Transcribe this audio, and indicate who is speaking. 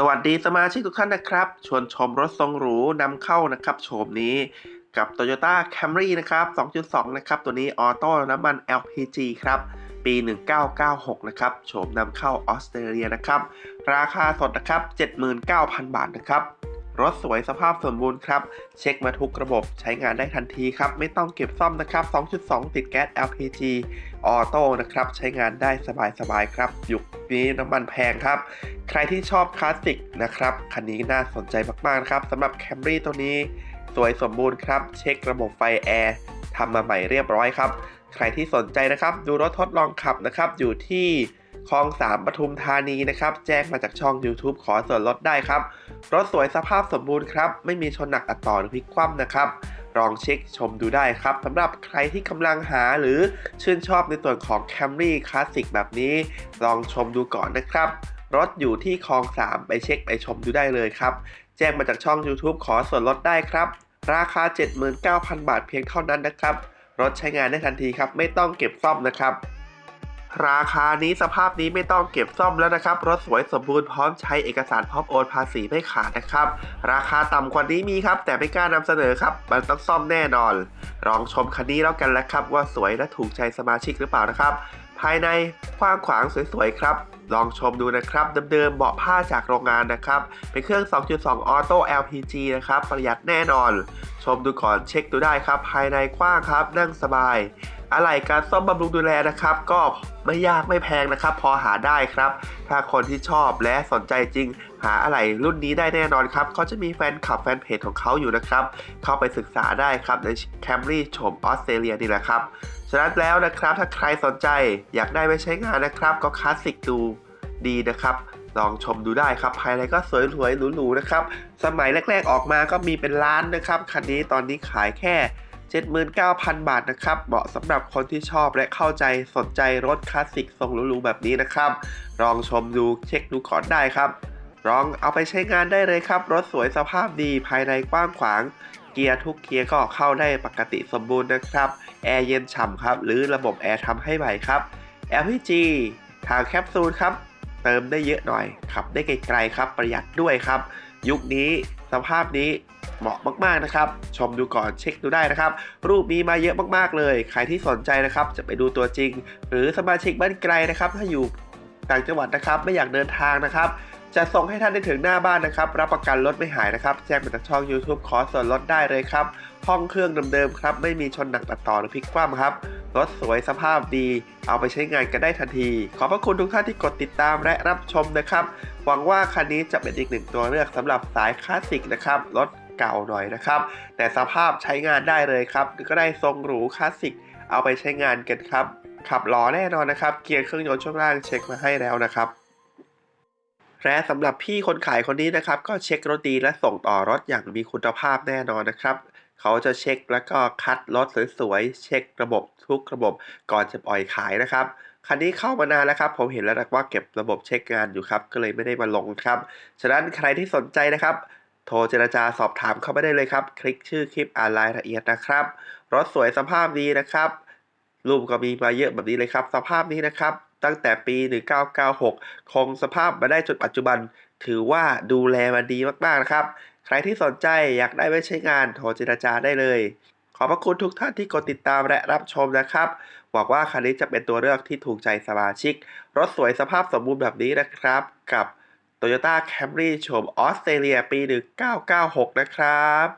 Speaker 1: สวัสดีสมาชิกทุกท่านนะครับ ชวนชมรถทรงหรูนำเข้านะครับโฉมนี้กับ Toyota Camry นะครับ 2.2 นะครับ ตัวนี้ออโต้น้ำมัน LPG ครับ ปี 1996 นะครับโฉมนำเข้าออสเตรเลียนะครับ ราคาสดนะครับ 79,000 บาทนะครับ รถสวยสภาพสมบูรณ์ครับ เช็คมาทุกระบบใช้งานได้ทันทีครับ ไม่ต้องเก็บซ่อมนะครับ 2.2 ติดแก๊ส LPG ออโต้นะครับ ใช้งานได้สบายๆครับ ยุคนี้น้ำมันแพงครับ ใครที่ชอบคลาสสิกนะครับ คันนี้น่าสนใจมากๆนะครับสำหรับ Camry ตัวนี้ สวยสมบูรณ์ครับ เช็คระบบไฟแอร์ทำมาใหม่เรียบร้อยครับ ใครที่สนใจนะครับ ดูรถทดลองขับนะครับ อยู่ที่ คลองสามปทุมธานีนะครับ แจ้งมาจากช่อง YouTube ขอส่วนลดได้ครับ รถสวยสภาพสมบูรณ์ครับ ไม่มีชนหนักอัดต่อหรือพลิกคว่ำนะครับลองเช็คชมดูได้ครับสำหรับใครที่กำลังหาหรือชื่นชอบในส่วนของ Camry คลาสสิกแบบนี้ ลองชมดูก่อนนะครับ รถอยู่ที่คลอง 3 ไปเช็คไปชมดูได้เลยครับ แจ้งมาจากช่อง YouTube ขอส่วนลดได้ครับ ราคา 79,000 บาทเพียงเท่านั้นนะครับ รถใช้งานได้ทันทีครับ ไม่ต้องเก็บซ่อมนะครับ ราคานี้สภาพนี้ไม่ต้องเก็บซ่อมแล้วนะครับ รถสวยสมบูรณ์พร้อมใช้เอกสารพร้อมโอนภาษีไม่ขาดนะครับ ราคาต่ำกว่านี้มีครับ แต่ไม่กล้านำเสนอครับ มันต้องซ่อมแน่นอน ลองชมคันนี้แล้วกันแล้วครับ ว่าสวยและถูกใจสมาชิกหรือเปล่านะครับ ภายในกว้างขวางสวยๆครับลองชมดูนะครับเดิมๆเบาะผ้าจากโรงงานนะครับ เป็นเครื่อง 2.2 ออโต้ LPG นะครับ ประหยัดแน่นอน ชมดูก่อนเช็คดูได้ครับ ภายในกว้างครับ นั่งสบาย อะไรการซ่อมบำรุงดูแลนะครับ ก็ไม่ยากไม่แพงนะครับ พอหาได้ครับ ถ้าคนที่ชอบและสนใจจริง หาอะไรรุ่นนี้ได้แน่นอนครับเขาจะมีแฟนคลับแฟนเพจของเขาอยู่นะครับ เข้าไปศึกษาได้ครับใน Camry โฉมออสเตรเลียนี่แหละครับฉะนั้นแล้วนะครับถ้าใครสนใจอยากได้ไปใช้งานนะครับ ก็คลาสสิกดูดีนะครับ ลองชมดูได้ครับภายในก็สวยๆหรูๆนะครับ สมัยแรกๆออกมาก็มีเป็นล้านนะครับ คันนี้ตอนนี้ขายแค่ 79,000 บาทนะครับ เหมาะสำหรับคนที่ชอบและเข้าใจสนใจรถคลาสสิกทรงหรูๆแบบนี้นะครับ ลองชมดูเช็คดูก่อนได้ครับ ลองเอาไปใช้งานได้เลยครับ รถสวยสภาพดีภายในกว้างขวางเกียร์ทุกเกียร์ก็เข้าได้ปกติสมบูรณ์นะครับ แอร์เย็นฉ่ำครับ หรือระบบแอร์ทำให้ใหม่ครับ LPG ทางแคปซูลครับ เติมได้เยอะหน่อย ขับได้ไกลๆครับประหยัดด้วยครับ ยุคนี้สภาพนี้เหมาะมากๆนะครับ ชมดูก่อนเช็คดูได้นะครับ รูปมีมาเยอะมากๆเลย ใครที่สนใจนะครับจะไปดูตัวจริง หรือสมาชิกบ้านไกลนะครับ ถ้าอยู่ต่างจังหวัดนะครับไม่อยากเดินทางนะครับจะส่งให้ท่านได้ถึงหน้าบ้านนะครับ รับประกันรถไม่หายนะครับ แจ้งมาจากช่อง YouTube ขอส่วนลดได้เลยครับ ห้องเครื่องเดิมๆครับ ไม่มีชนหนักตัดต่อหรือพลิกคว่ำครับ รถสวยสภาพดี เอาไปใช้งานกันได้ทันที ขอบพระคุณทุกท่านที่กดติดตามและรับชมนะครับ หวังว่าคันนี้จะเป็นอีกหนึ่งตัวเลือกสำหรับสายคลาสสิกนะครับรถเก่าหน่อยนะครับ แต่สภาพใช้งานได้เลยครับ ก็ได้ทรงหรูคลาสสิกเอาไปใช้งานกันครับ ขับล้อแน่นอนนะครับ เกียร์เครื่องยนต์ช่วงล่างเช็คมาให้แล้วนะครับและสำหรับพี่คนขายคนนี้นะครับ ก็เช็ครถดีและส่งต่อรถอย่างมีคุณภาพแน่นอนนะครับ เขาจะเช็คแล้วก็คัดรถสวยๆ เช็คระบบทุกระบบก่อนจะปล่อยขายนะครับคันนี้เข้ามานานแล้วครับ ผมเห็นแล้วนะว่าเก็บระบบเช็คงานอยู่ครับ ก็เลยไม่ได้มาลงครับ ฉะนั้นใครที่สนใจนะครับ โทรเจรจาสอบถามเข้าไปได้เลยครับ คลิกชื่อคลิปอ่านรายละเอียดนะครับ รถสวยสภาพดีนะครับ รูปก็มีมาเยอะแบบนี้เลยครับ สภาพนี้นะครับ ตั้งแต่ปี 1996 คงสภาพมาได้จนปัจจุบัน ถือว่าดูแลมาดีมากๆนะครับ ใครที่สนใจอยากได้ไว้ใช้งานโทรเจรจาได้เลย ขอบพระคุณทุกท่านที่กดติดตามและรับชมนะครับหวังว่าคันนี้จะเป็นตัวเลือกที่ถูกใจสมาชิก รถสวยสภาพสมบูรณ์แบบนี้นะครับ กับ Toyota Camry โฉมออสเตรเลียปี 1996 นะครับ